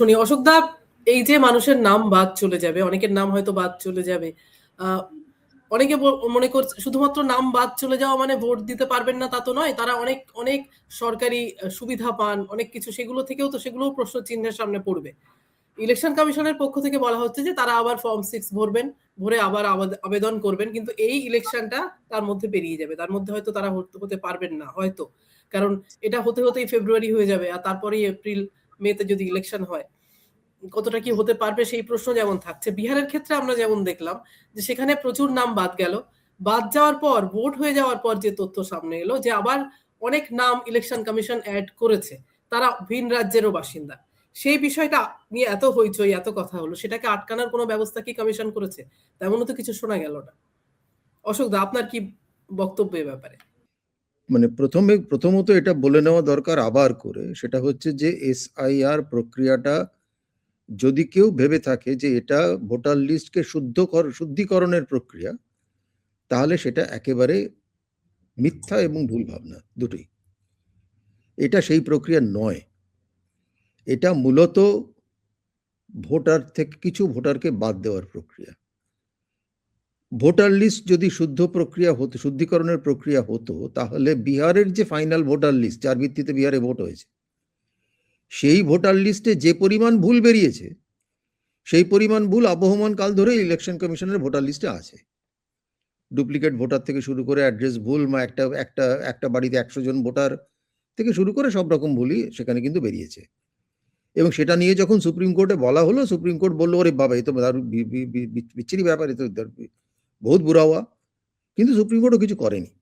শুনি। অশোকদা এই যে মানুষের নাম বাদ চলে যাবে, অনেকের নাম হয়তো বাদ চলে যাবে। অনেকে মনে করছে শুধুমাত্র নাম বাদ চলে যাওয়া মানে ভোট দিতে পারবেন না তা তো নয়, তারা অনেক অনেক সরকারি সুবিধা পান, অনেক কিছু, সেগুলো থেকেও তো, সেগুলোও প্রশ্ন চিহ্নের সামনে পড়বে। ইলেকশন কমিশনের পক্ষ থেকে বলা হচ্ছে যে, তারা আবার ফর্ম সিক্স ভরবেন, ভরে আবার আবাদ- আবেদন করবেন, কিন্তু এই ইলেকশনটা তার মধ্যে পেরিয়ে যাবে। তার মধ্যে হয়তো তারা হতে পারবেন না, হয়তো। কারণ এটা হতে হতেই ফেব্রুয়ারি হয়ে যাবে, আর তারপরেই এপ্রিল, মেতে যদি ইলেকশন হয়। কতটা কি হতে পারবে সেই প্রশ্ন যেমন থাকছে। বিহারের ক্ষেত্রে আমরা যেমন দেখলাম যে সেখানে প্রচুর নাম বাদ গেল। বাদ যাওয়ার পর, ভোট হয়ে যাওয়ার পর যে তথ্য সামনে এলো যে আবার অনেক নাম ইলেকশন কমিশন অ্যাড করেছে। তারা ভিন রাজ্যেরও বাসিন্দা। সেই বিষয়টা নিয়ে এত হইচই, এত কথা হলো, সেটাকে আটকানোর কোনো ব্যবস্থা কি কমিশন করেছে? তেমনও তো কিছু শোনা গেল না। অশোক দা, আপনার কি বক্তব্য এ ব্যাপারে? মানে প্রথমে, প্রথমত এটা বলে নেওয়া দরকার আবার করে। সেটা হচ্ছে যে এসআইআর প্রক্রিয়াটা যদি কেউ ভেবে থাকে যে এটা ভোটার লিস্টকে শুদ্ধ কর- শুদ্ধিকরণের প্রক্রিয়া, তাহলে সেটা একেবারে মিথ্যা এবং ভুল ভাবনা দুটোই। এটা সেই প্রক্রিয়া নয়। এটা মূলত ভোটার থেকে, কিছু ভোটারকে বাদ দেওয়ার প্রক্রিয়া। ভোটার লিস্ট যদি শুদ্ধ প্রক্রিয়া হতো, শুদ্ধিকরণের প্রক্রিয়া হতো, তাহলে বিহারের যে ফাইনাল ভোটার লিস্ট, যার ভিত্তিতে বিহারে ভোট হয়েছে সেই ভোটার লিস্টে যে পরিমাণ ভুল বেরিয়েছে, সেই পরিমাণ ভুল আবহমান কাল ধরে ইলেকশন কমিশনের ভোটার লিস্টে আছে। ডুপ্লিকেট ভোটার থেকে শুরু করে অ্যাড্রেস ভুল বা একটা একটা একটা বাড়িতে একশো জন ভোটার থেকে শুরু করে সব রকম ভুলই সেখানে কিন্তু বেরিয়েছে। এবং সেটা নিয়ে যখন সুপ্রিম কোর্টে বলা হলো, সুপ্রিম কোর্ট বলল, ওরে বাবা এই তো বি- বিচ্ছিরি ব্যাপার, এ তো বহুত বুড়া হওয়া। কিন্তু সুপ্রিম কোর্টও কিছু করেনি।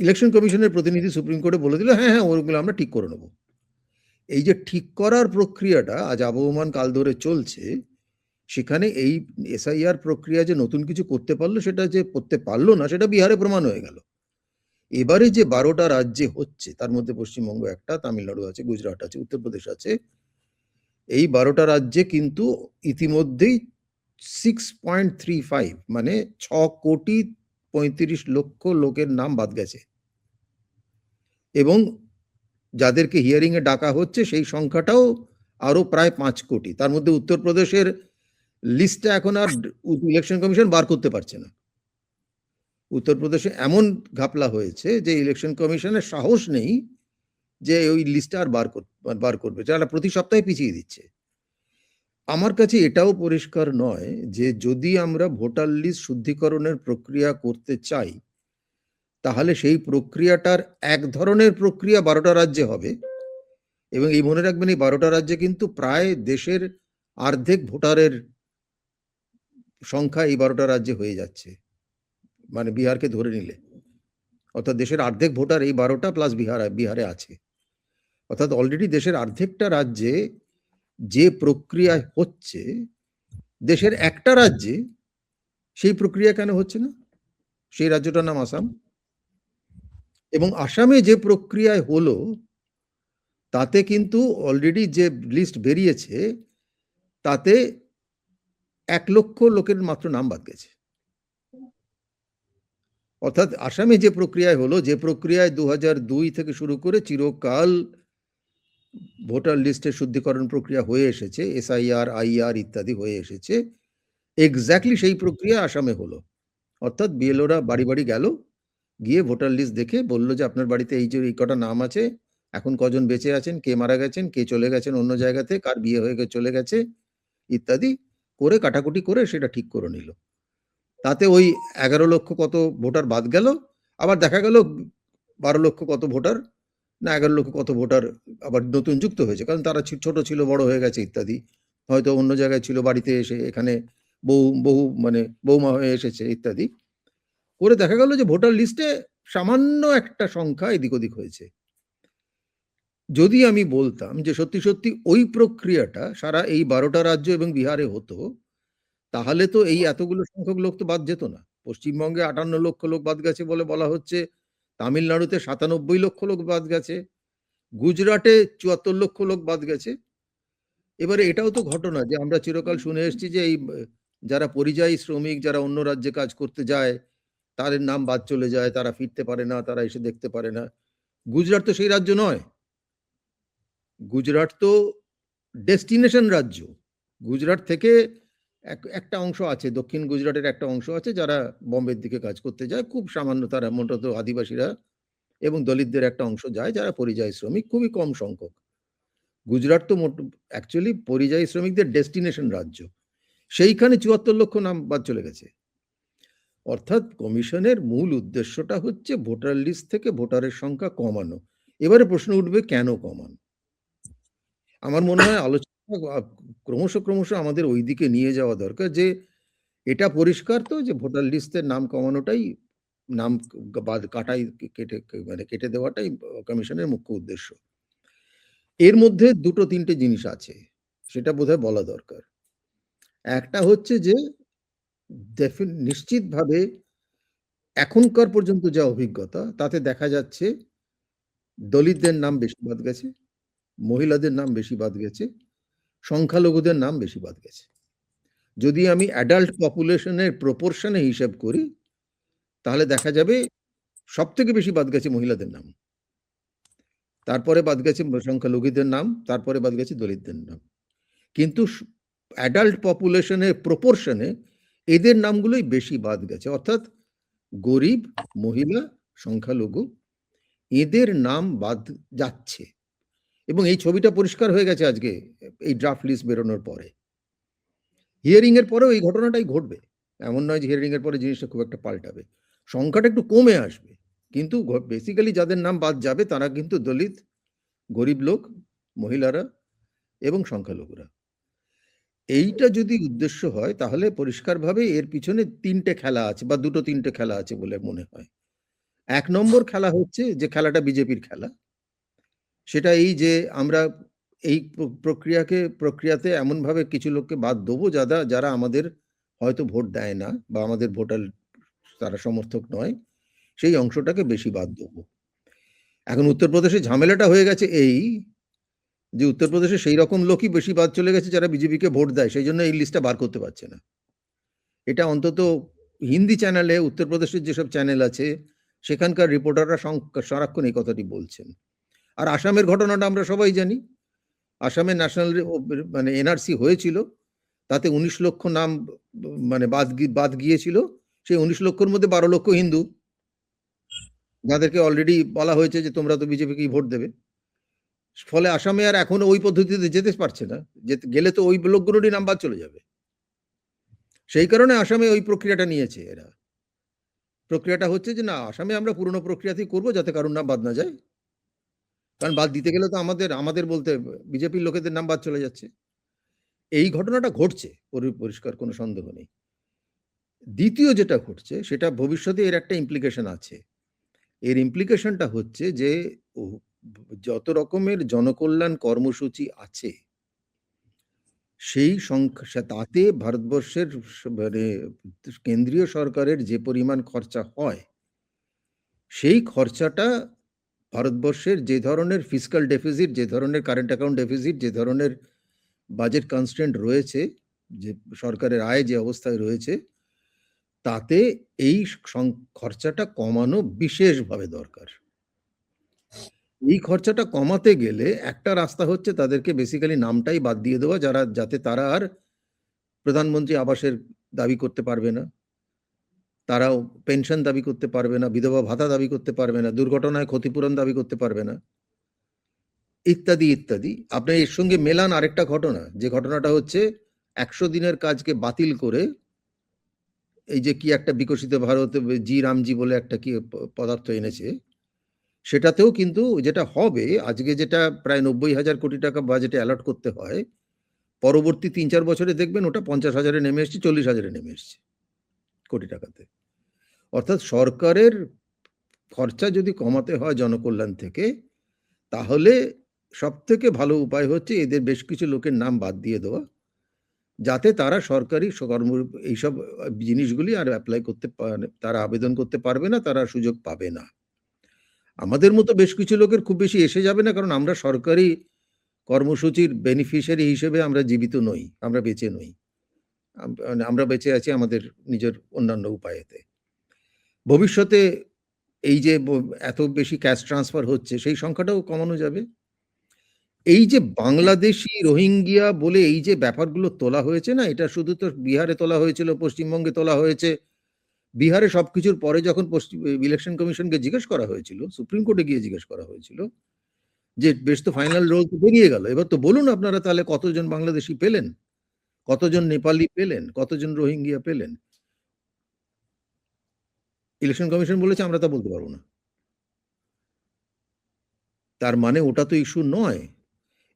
ইলেকশন কমিশনের প্রতিনিধি সুপ্রিম কোর্টে বলে দিল হ্যাঁ হ্যাঁ ওগুলো আমরা ঠিক করে নেব। এই যে ঠিক করার প্রক্রিয়াটা আজ আবহমান কাল ধরে চলছে, সেখানে এই এসআইআর প্রক্রিয়া যে নতুন কিছু করতে পারল, সেটা যে করতে পারল না, সেটা বিহারে প্রমাণ হয়ে গেল। এবারে যে বারোটা রাজ্যে হচ্ছে, তার মধ্যে পশ্চিমবঙ্গ একটা, তামিলনাড়ু আছে, গুজরাট আছে, উত্তরপ্রদেশ আছে, এই বারোটা রাজ্যে কিন্তু ইতিমধ্যেই সিক্স পয়েন্ট থ্রি ফাইভ মানে ছ কোটি পঁয়ত্রিশ লক্ষ লোকের নাম বাদ গেছে। এবং যাদেরকে হিয়ারিং এ ডাকা হচ্ছে, সেই সংখ্যাটাও আরও প্রায় পাঁচ কোটি। তার মধ্যে উত্তরপ্রদেশের লিস্টটা এখন আর ইলেকশন কমিশন বার করতে পারছে না। উত্তরপ্রদেশে এমন ঘাপলা হয়েছে যে ইলেকশন কমিশনের সাহস নেই যে ওই লিস্টটা আর বার বার করবে। যারা প্রতি সপ্তাহে পিছিয়ে দিচ্ছে। আমার কাছে এটাও পরিষ্কার নয় যে যদি আমরা ভোটার লিস্ট শুদ্ধিকরণের প্রক্রিয়া করতে চাই তাহলে সেই প্রক্রিয়াটার এক ধরনের প্রক্রিয়া বারোটা রাজ্যে হবে। এবং এই মনে রাখবেন, এই বারোটা রাজ্যে কিন্তু প্রায় দেশের অর্ধেক ভোটারের সংখ্যা এই বারোটা রাজ্যে হয়ে যাচ্ছে মানে বিহারকে ধরে নিলে। অর্থাৎ দেশের অর্ধেক ভোটার এই বারোটা প্লাস বিহার, বিহারে আছে। অর্থাৎ অলরেডি দেশের অর্ধেকটা রাজ্যে যে প্রক্রিয়া হচ্ছে, দেশের একটা রাজ্যে সেই প্রক্রিয়া কেন হচ্ছে না? সেই রাজ্যটার নাম আসাম। এবং আসামে যে প্রক্রিয়ায় হলো, তাতে কিন্তু অলরেডি যে লিস্ট বেরিয়েছে, তাতে এক লক্ষ লোকের মাত্র নাম বাদ গেছে। অর্থাৎ আসামে যে প্রক্রিয়ায় হলো, যে প্রক্রিয়ায় দু দুই থেকে শুরু করে চিরকাল ভোটার লিস্টের শুদ্ধিকরণ প্রক্রিয়া হয়ে এসেছে, এসআইআর, আইআর ইত্যাদি হয়ে এসেছে এক্স্যাক্টলি সেই প্রক্রিয়া আসামে হলো। অর্থাৎ বিএলওরা বাড়ি বাড়ি গেল গিয়ে ভোটার লিস্ট দেখে বলল যে, আপনার বাড়িতে এই যে, এই কটা নাম আছে, এখন কজন বেঁচে আছেন, কে মারা গেছেন, কে চলে গেছেন অন্য জায়গাতে, কার বিয়ে হয়ে গে- চলে গেছে, ইত্যাদি করে কাটাকুটি করে সেটা ঠিক করে নিল। তাতে ওই এগারো লক্ষ কত ভোটার বাদ গেল, আবার দেখা গেল বারো লক্ষ কত ভোটার, না এগারো লক্ষ কত ভোটার আবার নতুন যুক্ত হয়েছে, কারণ তারা ছোট ছিল, বড় হয়ে গেছে ইত্যাদি। হয়তো অন্য জায়গায় ছিল, বাড়িতে এসে এখানে বহু বহু মানে বৌমা হয়ে এসেছে ইত্যাদি। করে দেখা গেল যে ভোটার লিস্টে সামান্য একটা সংখ্যা এদিক ওদিক হয়েছে। যদি আমি বলতাম যে সত্যি সত্যি ওই প্রক্রিয়াটা সারা এই বারোটা রাজ্য এবং বিহারে হতো, তাহলে তো এই এতগুলো সংখ্যক লোক তো বাদ যেত না। পশ্চিমবঙ্গে আটান্ন লক্ষ লোক বাদ গেছে বলে বলা হচ্ছে, তামিলনাড়ুতে সাতানব্বই লক্ষ লোক বাদ গেছে, গুজরাটে চুয়াত্তর লক্ষ লোক বাদ গেছে। এবারে এটাও তো ঘটনা যে আমরা চিরকাল শুনে এসেছি যে এই, যারা পরিযায়ী শ্রমিক, যারা অন্য রাজ্যে কাজ করতে যায় তাদের নাম বাদ চলে যায়, তারা ফিরতে পারে না, তারা এসে দেখতে পারে না। গুজরাট তো সেই রাজ্য নয়। গুজরাট তো ডেস্টিনেশন রাজ্য। গুজরাট থেকে এক, একটা অংশ আছে, দক্ষিণ গুজরাটের একটা অংশ আছে, যারা বম্বের দিকে কাজ করতে যায়। খুব সামান্য তারা মূলত আদিবাসীরা এবং দলিতদের একটা অংশ যায়, যারা পরিযায়ী শ্রমিক, খুবই কম সংখ্যক। গুজরাট তো মোট অ্যাকচুয়ালি পরিযায়ী শ্রমিকদের ডেস্টিনেশন রাজ্য। সেইখানে চুয়াত্তর লক্ষ নাম বাদ চলে গেছে। অর্থাৎ কমিশনের মূল উদ্দেশ্যটা হচ্ছে ভোটার লিস্ট থেকে ভোটারের সংখ্যা কমানো। এবারে প্রশ্ন উঠবে কেন কমানো? আমার মনে হয় আলোচনা ক্রমশ ক্রমশ আমাদের ওই দিকে নিয়ে যাওয়া দরকার যে এটা পরিষ্কার তো যে ভোটার লিস্টের নাম কমানোটাই নাম বাদ কাটাই কেটে মানে কেটে দেওয়াটাই কমিশনের মুখ্য উদ্দেশ্য। এর মধ্যে দুটো তিনটে জিনিস আছে সেটা বোধহয় বলা দরকার। একটা হচ্ছে যে নিশ্চিতভাবে এখনকার পর্যন্ত যা অভিজ্ঞতা, তাতে দেখা যাচ্ছে দলিতদের নাম বেশি বাদ গেছে, মহিলাদের নাম বেশি বাদ গেছে, সংখ্যালঘুদের নাম বেশি বাদ গেছে। যদি আমি অ্যাডাল্ট পপুলেশনের প্রপোর্শনে হিসাব করি, তাহলে দেখা যাবে সব থেকে বেশি বাদ গেছে মহিলাদের নাম। তারপরে বাদ গেছে সংখ্যালঘুদের নাম, তারপরে বাদ গেছে দলিতদের নাম। কিন্তু অ্যাডাল্ট পপুলেশনের প্রপোর্শনে এদের নামগুলোই বেশি বাদ গেছে। অর্থাৎ গরিব, মহিলা, সংখ্যালঘু, এদের নাম বাদ যাচ্ছে। এবং এই ছবিটা পরিষ্কার হয়ে গেছে আজকে, এই ড্রাফট লিস্ট বেরোনোর পরে। হিয়ারিং এর পরেও এই ঘটনাটাই ঘটবে। এমন নয় যে হিয়ারিং এর পরে জিনিসটা খুব একটা পাল্টাবে। সংখ্যাটা একটু কমে আসবে। কিন্তু বেসিক্যালি যাদের নাম বাদ যাবে, তারা কিন্তু দলিত, গরিব লোক, মহিলারা এবং সংখ্যালঘুরা। এইটা যদি উদ্দেশ্য হয়, তাহলে পরিষ্কারভাবে এর পিছনে তিনটে খেলা আছে বা দুটো তিনটে খেলা আছে বলে মনে হয়। এক নম্বর খেলা হচ্ছে যে খেলাটা বিজেপির খেলা। সেটা এই যে আমরা এই প্রক্রিয়াকে, প্রক্রিয়াতে এমনভাবে কিছু লোককে বাদ দেবো যারা যারা আমাদের হয়তো ভোট দেয় না বা আমাদের ভোটার তারা সমর্থক নয়, সেই অংশটাকে বেশি বাদ দেবো। এখন উত্তরপ্রদেশে ঝামেলাটা হয়ে গেছে এই যে উত্তরপ্রদেশে সেই রকম লোকই বেশি বাদ চলে গেছে যারা বিজেপিকে ভোট দেয়, সেই জন্য এই লিস্টটা বার করতে পারছে না। এটা অন্তত হিন্দি চ্যানেলে উত্তরপ্রদেশের যেসব চ্যানেল আছে, সেখানকার রিপোর্টাররা সারাক্ষণ এই কথাটি বলছেন। আর আসামের ঘটনাটা আমরা সবাই জানি। আসামে ন্যাশনাল মানে এনআরসি হয়েছিল, তাতে উনিশ লক্ষ নাম মানে বাদ বাদ গিয়েছিল। সেই উনিশ লক্ষর মধ্যে বারো লক্ষ হিন্দু। যাদেরকে অলরেডি বলা হয়েছে যে তোমরা তো বিজেপিকেই ভোট দেবে। ফলে আসামে আর এখন ওই পদ্ধতিতে যেতে পারছে না। গেলে তো ওই লোকগুলোরই নাম্বার চলে যাবে। সেই কারণে আসামে ওই প্রক্রিয়াটা নিয়েছে এরা। প্রক্রিয়াটা হচ্ছে যে, না, আসামে আমরা পুরনো প্রক্রিয়াতেই করব যাতে কারোর নাম বাদ না যায়। কারণ বাদ দিতে গেলে তো আমাদের আমাদের বলতে বিজেপির লোকেদের নাম বাদ চলে যাচ্ছে। এই ঘটনাটা ঘটছে পরিষ্কার কোনো সন্দেহ নেই। দ্বিতীয় যেটা ঘটছে, সেটা ভবিষ্যতে এর একটা ইমপ্লিকেশন আছে। এর ইমপ্লিকেশনটা হচ্ছে যে যত রকমের জনকল্যাণ কর্মসূচি আছে, সেই সংখ্যা তাতে ভারতবর্ষের মানে কেন্দ্রীয় সরকারের যে পরিমাণ খরচা হয়, সেই খরচাটা ভারতবর্ষের যে ধরনের ফিজিক্যাল ডেফিসিট যে ধরনের কারেন্ট অ্যাকাউন্ট ডেফিসিট যে ধরনের বাজেট কনস্ট্যান্ট রয়েছে, যে সরকারের আয় যে অবস্থায় রয়েছে, তাতে এই খরচাটা কমানো বিশেষভাবে দরকার। এই খরচাটা কমাতে গেলে একটা রাস্তা হচ্ছে তাদেরকে বেসিক্যালি নামটাই বাদ দিয়ে দেওয়া, যারা, যাতে তারা আর প্রধানমন্ত্রী আবাসের দাবি করতে পারবে না। তারাও পেনশন দাবি করতে পারবে না, বিধবা ভাতা দাবি করতে পারবে না, দুর্ঘটনায় ক্ষতিপূরণ দাবি করতে পারবে না। ইত্যাদি ইত্যাদি। আপনি এর সঙ্গে মেলান আরেকটা ঘটনা, যে ঘটনাটা হচ্ছে একশো দিনের কাজকে বাতিল করে এই যে কি একটা বিকশিত ভারত, জি রামজি বলে একটা কি পদার্থ এনেছে সেটাতেও কিন্তু যেটা হবে, আজকে যেটা প্রায় নব্বই হাজার কোটি টাকা বাজেটে অ্যালট করতে হয়, পরবর্তী তিন চার বছরে দেখবেন ওটা পঞ্চাশ হাজারে নেমে এসছে, চল্লিশ হাজারে নেমে এসছে কোটি টাকাতে। অর্থাৎ সরকারের খরচা যদি কমাতে হয় জনকল্যাণ থেকে, তাহলে সব থেকে ভালো উপায় হচ্ছে এদের বেশ কিছু লোকের নাম বাদ দিয়ে দেওয়া, যাতে তারা সরকারি কর্ম এইসব জিনিসগুলি আর অ্যাপ্লাই করতে তারা আবেদন করতে পারবে না, তারা সুযোগ পাবে না। আমাদের মতো বেশ কিছু লোকের খুব বেশি এসে যাবে না, কারণ আমরা সরকারি কর্মসূচির বেনিফিশিয়ারি হিসেবে আমরা জীবিত নই, আমরা বেঁচে নই। মানে আমরা বেঁচে আছি আমাদের নিজের অন্যান্য উপায়েতে। ভবিষ্যতে এই যে এত বেশি ক্যাশ ট্রান্সফার হচ্ছে, সেই সংখ্যাটাও কমানো যাবে। এই যে বাংলাদেশি রোহিঙ্গিয়া বলে এই যে ব্যাপারগুলো তোলা হয়েছে না, এটা শুধু তো বিহারে তোলা হয়েছিল, পশ্চিমবঙ্গে তোলা হয়েছে বিহারে সবকিছুর পরে যখন পশ্চিম ইলেকশন কমিশনকে জিজ্ঞেস করা হয়েছিল, সুপ্রিম কোর্টে গিয়ে জিজ্ঞেস করা হয়েছিল, যে বেশ তো ফাইনাল রোল তো বেরিয়ে গেল। এবার তো বলুন আপনারা তাহলে কতজন বাংলাদেশি পেলেন? কতজন নেপালি পেলেন? কতজন রোহিঙ্গিয়া পেলেন? ইলেকশন কমিশন বলেছে, আমরা তা বলতে পারব না। তার মানে ওটা তো ইস্যু নয়।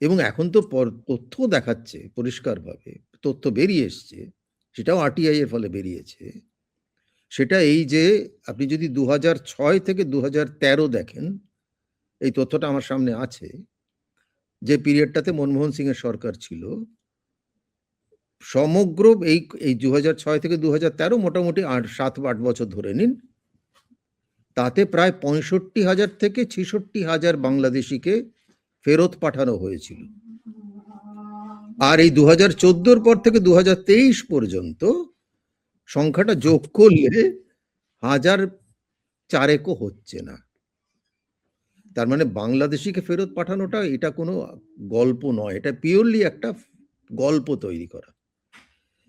এবং এখন তো তথ্য দেখাচ্ছে পরিষ্কারভাবে, তথ্য বেরিয়ে এসছে, সেটাও আরটিআই এর ফলে বেরিয়েছে। সেটা এই যে আপনি যদি দু ছয় থেকে দু তেরো দেখেন, এই তথ্যটা আমার সামনে আছে, যে পিরিয়ডটাতে মনমোহন সিং এর সরকার ছিল, সমগ্র এই এই দু ছয় থেকে দু তেরো মোটামুটি আট, সাত আট বছর ধরে নিন, তাতে প্রায় পঁয়ষট্টি হাজার থেকে ছেষট্টি হাজার বাংলাদেশিকে ফেরত পাঠানো হয়েছিল। আর এই দু হাজার পর থেকে দু পর্যন্ত সংখ্যাটা যোগ করলে হাজার চারেকও হচ্ছে না। তার মানে বাংলাদেশিকে ফেরত পাঠানোটা এটা কোনো গল্প নয়, এটা পিওরলি একটা গল্প তৈরি করা।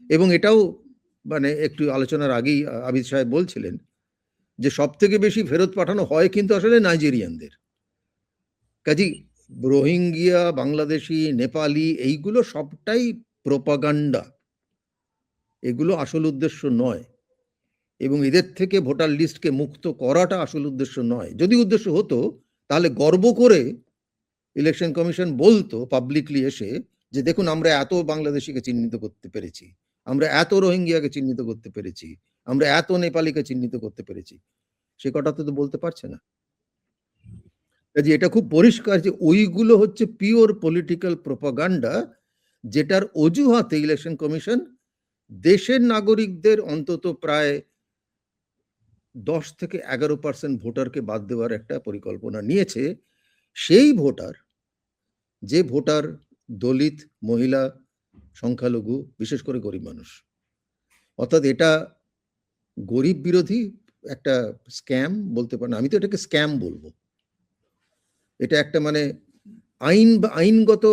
এবং এটাও মানে একটু আলোচনার আগেই আবিদ সাহেব বলছিলেন যে সব থেকে বেশি ফেরত পাঠানো হয় কিন্তু আসলে নাইজেরিয়ানদের। কাজী রোহিঙ্গিয়া, বাংলাদেশি, নেপালি এইগুলো সবটাই প্রোপাগান্ডা এগুলো আসল উদ্দেশ্য নয়। এবং এদের থেকে ভোটার লিস্টকে মুক্ত করাটা আসল উদ্দেশ্য নয়। যদি উদ্দেশ্য হতো, তাহলে গর্ব করে ইলেকশন কমিশন বলতো পাবলিকলি এসে যে, দেখুন, আমরা এত বাংলাদেশিকে চিহ্নিত করতে পেরেছি। আমরা এত রোহিঙ্গিয়াকে চিহ্নিত করতে পেরেছি। আমরা এত নেপালিকে চিহ্নিত করতে পেরেছি। সে কটা তো বলতে পারছে না। কাজে এটা খুব পরিষ্কার যে, ওইগুলো হচ্ছে পিওর পলিটিক্যাল প্রোপাগান্ডা যেটার অজুহাতে ইলেকশন কমিশন দেশের নাগরিকদের অন্তত প্রায় দশ থেকে এগারো পার্সেন্ট ভোটারকে বাদ দেওয়ার একটা পরিকল্পনা নিয়েছে। সেই ভোটার, যে ভোটার দলিত মহিলা, সংখ্যালঘু, বিশেষ করে গরিব মানুষ, অর্থাৎ এটা গরিব বিরোধী একটা স্ক্যাম বলতে পারেন, আমি তো এটাকে স্ক্যাম বলব। এটা একটা মানে আইন আইনগত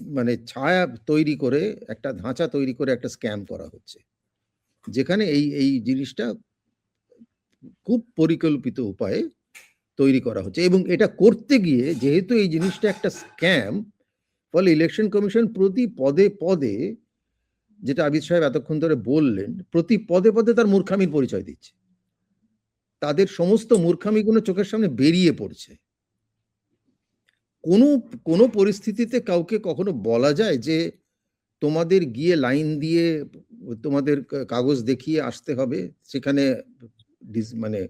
মানে ছায়া তৈরি করে, একটা ধাঁচা তৈরি করে একটা স্ক্যাম করা হচ্ছে। যেখানে এই এই জিনিসটা খুব পরিকল্পিত উপায়ে তৈরি করা হচ্ছে এবং এটা করতে গিয়ে যেহেতু এই জিনিসটা একটা স্ক্যাম, ফলে ইলেকশন কমিশন প্রতি পদে পদে, যেটা আবিদ সাহেব এতক্ষণ ধরে বললেন, প্রতি পদে পদে তার মূর্খামির পরিচয় দিচ্ছে। তাদের সমস্ত মূর্খামিগুলো চোখের সামনে বেরিয়ে পড়ছে। কোনো কোনো পরিস্থিতিতে কাউকে কখনো বলা যায় যে তোমাদের গিয়ে লাইন দিয়ে তোমাদের কাগজ দেখিয়ে আসতে হবে? সেখানে মানে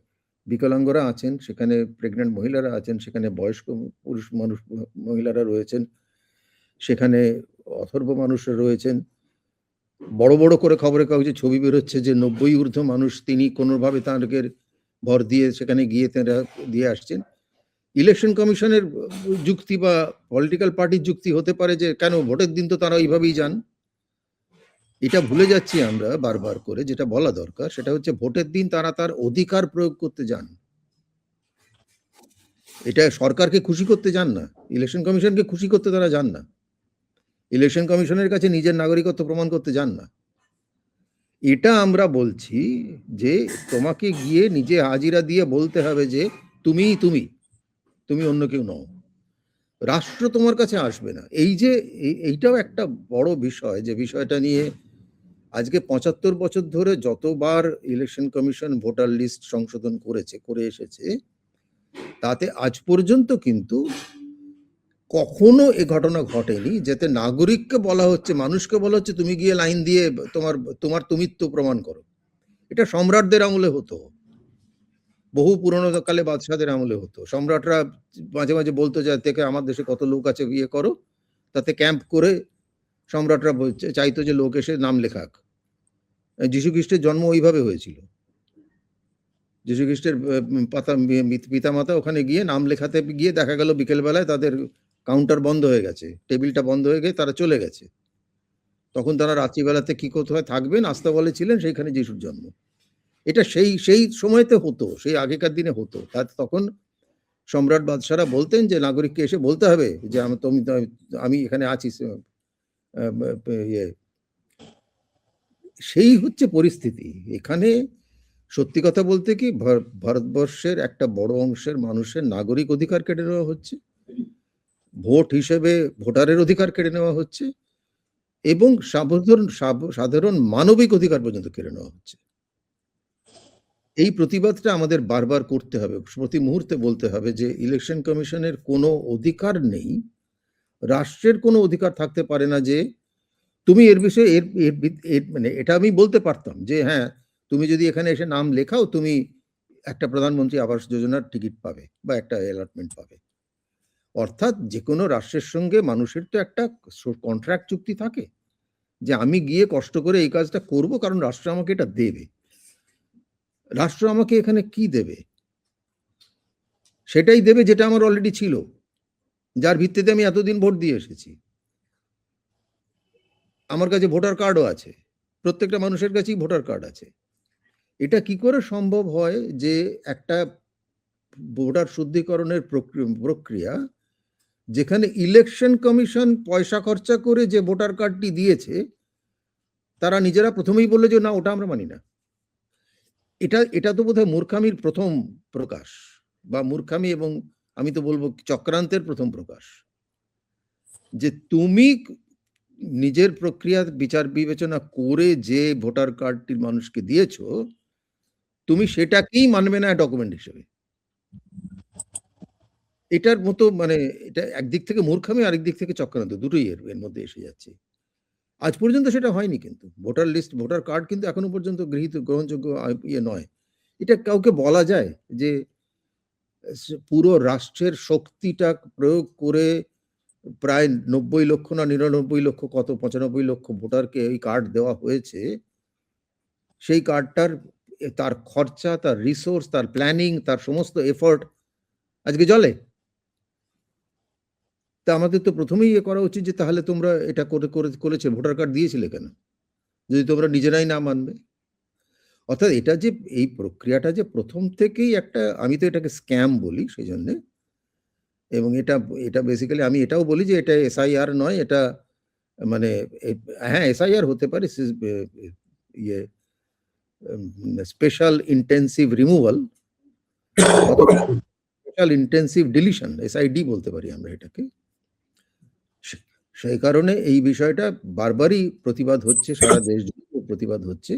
বিকলাঙ্গরা আছেন, সেখানে প্রেগনেন্ট মহিলারা আছেন, সেখানে বয়স্ক পুরুষ মানুষ মহিলারা রয়েছেন, সেখানে অথর্ব মানুষরা রয়েছেন। বড় বড় করে খবরের কাগজে ছবি বেরোচ্ছে যে নব্বই ঊর্ধ্ব মানুষ তিনি কোনোভাবে তাঁদের ভর দিয়ে সেখানে গিয়ে তারা দিয়ে আসছেন। ইলেকশন কমিশনের যুক্তি বা পলিটিক্যাল পার্টির যুক্তি হতে পারে যে কেন ভোটের দিন তো তারা এইভাবেই যান? এটা ভুলে যাচ্ছি আমরা বারবার করে, যেটা বলা দরকার, সেটা হচ্ছে ভোটের দিন তারা তার অধিকার প্রয়োগ করতে যান। এটা সরকারকে খুশি করতে যান না, ইলেকশন কমিশনকে খুশি করতে তারা যান না। ইলেকশন কমিশনের কাছে নিজের নাগরিকত্ব প্রমাণ করতে যান না। এটা আমরা বলছি যে তোমাকে গিয়ে নিজে হাজিরা দিয়ে বলতে হবে যে তুমিই তুমি তুমি অন্য কেউ নও। রাষ্ট্র তোমার কাছে আসবে না। এই যে এইটাও একটা বড় বিষয় যে বিষয়টা নিয়ে আজকে পঁচাত্তর বছর ধরে যতবার ইলেকশন কমিশন ভোটার লিস্ট সংশোধন করেছে, করে এসেছে, তাতে আজ পর্যন্ত কিন্তু কখনো এ ঘটনা ঘটেনি যাতে নাগরিককে বলা হচ্ছে, মানুষকে বলা হচ্ছে, তুমি গিয়ে লাইন দিয়ে তোমার তোমার তুমিত্ব প্রমাণ করো। এটা সম্রাটদের আমলে হতো। বহু পুরনো কালে বাদশাদের আমলে হতো। সম্রাটরা মাঝে মাঝে বলতো যে থেকে আমার দেশে কত লোক আছে বিয়ে করো। তাতে ক্যাম্প করে সম্রাটরা চাইতো যে লোক এসে নাম লেখাক। যীশু খ্রিস্টের জন্ম ওইভাবে হয়েছিল। যীশু খ্রিস্টের পাতা পিতামাতা ওখানে গিয়ে নাম লেখাতে গিয়ে দেখা গেল বিকেলবেলায় তাদের কাউন্টার বন্ধ হয়ে গেছে। টেবিলটা বন্ধ হয়ে গিয়ে তারা চলে গেছে। তখন তারা রাত্রিবেলাতে কি কোথায় থাকবেন আস্তা বলে ছিলেন, সেইখানে যিশুর জন্ম। এটা সেই সেই সময়তে হতো, সেই আগেকার দিনে হতো। তখন সম্রাট বাদশারা বলতেন যে, নাগরিককে এসে বলতে হবে যে, আমি তুমি আমি এখানে আছি ইয়ে। সেই হচ্ছে পরিস্থিতি। এখানে সত্যি কথা বলতে কি, ভার- ভারতবর্ষের একটা বড় অংশের মানুষের নাগরিক অধিকার কেড়ে নেওয়া হচ্ছে, ভোট হিসেবে ভোটারের অধিকার কেড়ে নেওয়া হচ্ছে, এবং সাধারণ সাধারণ মানবিক অধিকার পর্যন্ত কেড়ে নেওয়া হচ্ছে। এই প্রতিবাদটা আমাদের বারবার করতে হবে। প্রতি মুহূর্তে বলতে হবে যে ইলেকশন কমিশনের কোনো অধিকার নেই। রাষ্ট্রের কোনো অধিকার থাকতে পারে না যে, তুমি এর বিষয়ে, এর এর মানে এটা আমি বলতে পারতাম যে হ্যাঁ তুমি যদি এখানে এসে নাম লেখাও, তুমি একটা প্রধানমন্ত্রী আবাস যোজনার টিকিট পাবে বা একটা অ্যালটমেন্ট পাবে। অর্থাৎ যে কোনো রাষ্ট্রের সঙ্গে মানুষের তো একটা কন্ট্রাক্ট চুক্তি থাকে যে, আমি গিয়ে কষ্ট করে এই কাজটা করব কারণ রাষ্ট্র আমাকে এটা দেবে। রাষ্ট্র আমাকে এখানে কি দেবে? সেটাই দেবে যেটা আমার অলরেডি ছিল, যার ভিত্তিতে আমি এতদিন ভোট দিয়ে এসেছি। আমার কাছে ভোটার কার্ডও আছে, প্রত্যেকটা মানুষের কাছেই ভোটার কার্ড আছে। এটা কি করে সম্ভব হয় যে একটা ভোটার শুদ্ধিকরণের প্রক্রি- প্রক্রিয়া, যেখানে ইলেকশন কমিশন পয়সা খরচা করে যে ভোটার কার্ডটি দিয়েছে, তারা নিজেরা প্রথমেই বলল যে, না, ওটা আমরা মানি না। এটা এটা তো বোধহয় মূর্খামির প্রথম প্রকাশ বা মূর্খামি এবং আমি তো বলব চক্রান্তের প্রথম প্রকাশ। যে তুমি নিজের প্রক্রিয়া বিচার বিবেচনা করে যে ভোটার কার্ডটি মানুষকে দিয়েছ, তুমি সেটাকেই মানবে না ডকুমেন্ট হিসেবে। এটার মতো মানে এটা একদিক থেকে মূর্খামি আরেক দিক থেকে চক্রান্ত, দুটোই এর এর মধ্যে এসে যাচ্ছে। আজ পর্যন্ত সেটা হয়নি কিন্তু। ভোটার লিস্ট ভোটার কার্ড কিন্তু এখনও পর্যন্ত গৃহীত, গ্রহণযোগ্য ইয়ে নয়। এটা কাউকে বলা যায় যে পুরো রাষ্ট্রের শক্তিটা প্রয়োগ করে প্রায় নব্বই লক্ষ না নিরানব্বই লক্ষ, কত পঁচানব্বই লক্ষ ভোটারকে এই কার্ড দেওয়া হয়েছে। সেই কার্ডটার তার খরচা, তার রিসোর্স তার প্ল্যানিং তার সমস্ত এফোর্ট আজকে জলে। তা আমাদের তো প্রথমেই ইয়ে করা উচিত যে তাহলে তোমরা এটা করে করে, করেছে, ভোটার কার্ড দিয়েছিলে কেন? যদি তোমরা নিজেরাই না মানবে। অর্থাৎ এটা যে, এই প্রক্রিয়াটা যে প্রথম থেকেই একটা, আমি তো এটাকে স্ক্যাম বলি সেই জন্যে এবং এটা এটা বেসিক্যালি আমি এটাও বলি যে এটা এসআইআর নয়, এটা মানে হ্যাঁ এসআইআর হতে পারে ইয়ে special intensive removal special intensive deletion SID বলতে পারি আমরা এটাকে। সেই কারণে এই বিষয়টা বারবারই প্রতিবাদ হচ্ছে সারা দেশ জুড়ে প্রতিবাদ হচ্ছে।